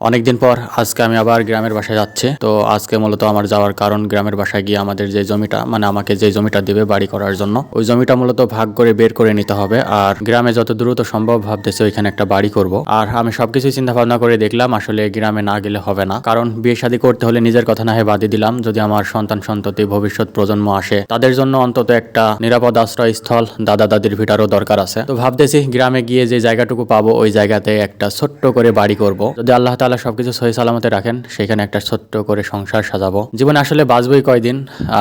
অনেকদিন পর আজকে আমি আবার গ্রামের বাসায় যাচ্ছি। তো আজকে মূলত আমার যাওয়ার কারণ গ্রামের বাসায় গিয়ে আমাদের যে জমিটা মানে আমাকে যে জমিটা দিবে বাড়ি করার জন্য, ওই জমিটা মূলত ভাগ করে বের করে নিতে হবে। আর গ্রামে যত দ্রুত সম্ভব ভাবতেছি ওইখানে একটা বাড়ি করব। আর আমি সবকিছু চিন্তা ভাবনা করে দেখলাম, আসলে গ্রামে না গেলে হবে না। কারণ বিয়ে শাদী করতে হলে নিজের কথা না হয় বাদই দিলাম। যদি আমার সন্তান সন্ততি ভবিষ্যৎ প্রজন্ম আসে, তাদের জন্য অন্তত একটা নিরাপদ আশ্রয়স্থল, দাদা দাদির ভিটারও দরকার আছে। তো ভাবতেছি গ্রামে গিয়ে যে জায়গাটুকু পাবো, ওই জায়গাতে একটা ছোট্ট করে বাড়ি করব। যদি আল্লাহ তাআলা সবকিছু সহি সালামতে রাখেন, সেখানে একটা ছোট্ট করে সংসার সাজাবো। জীবনে আসলে বাঁচবই কয়দিন,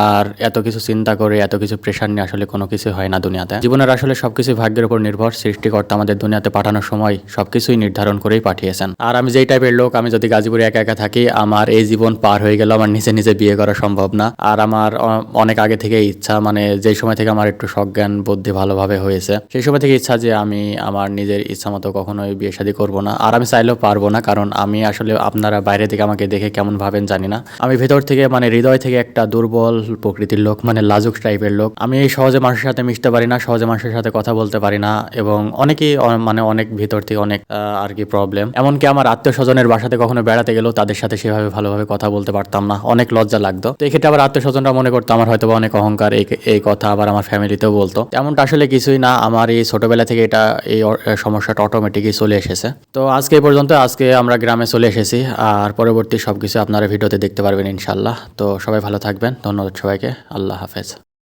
আর এত কিছু চিন্তা করে, এত কিছু প্রেশার নিয়ে আসলে কোনো কিছু হয় না দুনিয়াতে। জীবনের আসলে সবকিছু ভাগ্যের উপর নির্ভর, সৃষ্টিকর্তা আমাদের দুনিয়াতে পাঠানোর সময় সবকিছুই নির্ধারণ করেই পাঠিয়েছেন। আর আমি যেই টাইপের লোক, আমি যদি গাজীপুরে একা একা থাকি, আমার এই জীবন পার হয়ে গেল আমার নিজে নিজে বিয়ে করা সম্ভব না। আর আমার অনেক আগে থেকে ইচ্ছা মানে যেই সময় থেকে আমার একটু সজ্ঞান, বুদ্ধি ভালোভাবে হয়েছে, সেই সময় থেকে ইচ্ছা যে আমি আমার নিজের ইচ্ছা মতো কখনোই বিয়ে শাদী করব না। আর আমি চাইলেও পারব না, কারণ আমি আসলে আপনারা বাইরে থেকে আমাকে দেখে কেমন ভাবেন জানি না। আমি ভেতর থেকে মানে হৃদয় থেকে একটা দুর্বল প্রকৃতির লোক মানে লাজুক টাইপের লোক। আমি এই সহজে মানুষের সাথে মিশতে পারি না, সহজে মানুষের সাথে কথা বলতে পারি না এবং অনেকেই মানে অনেক ভিতর থেকে অনেক আর কি প্রবলেম এমনকি আমার আত্মীয় স্বজনের বাসাতে কখনো বেড়াতে গেলেও তাদের সাথে সেভাবে ভালোভাবে কথা বলতে পারতাম না। অনেক লজ্জা লাগতো। তো এক্ষেত্রে আবার আত্মীয় স্বজনরা মনে করতো, আমার হয়তো অনেক অহংকার এই কথা, আবার আমার ফ্যামিলিতেও বলতো। তেমনটা আসলে কিছুই না। আমার এই ছোটবেলা থেকে এটা, এই সমস্যাটা অটোমেটিকই চলে এসেছে। তো আজকে পর্যন্ত, আজকে আমরা গ্রামে চলে এসেছি, আর পরবর্তী সব কিছু আপনারা ভিডিওতে দেখতে পারবেন ইনশাল্লাহ তো সবাই ভালো থাকবেন, ধন্যবাদ সবাইকে, আল্লাহ হাফেজ।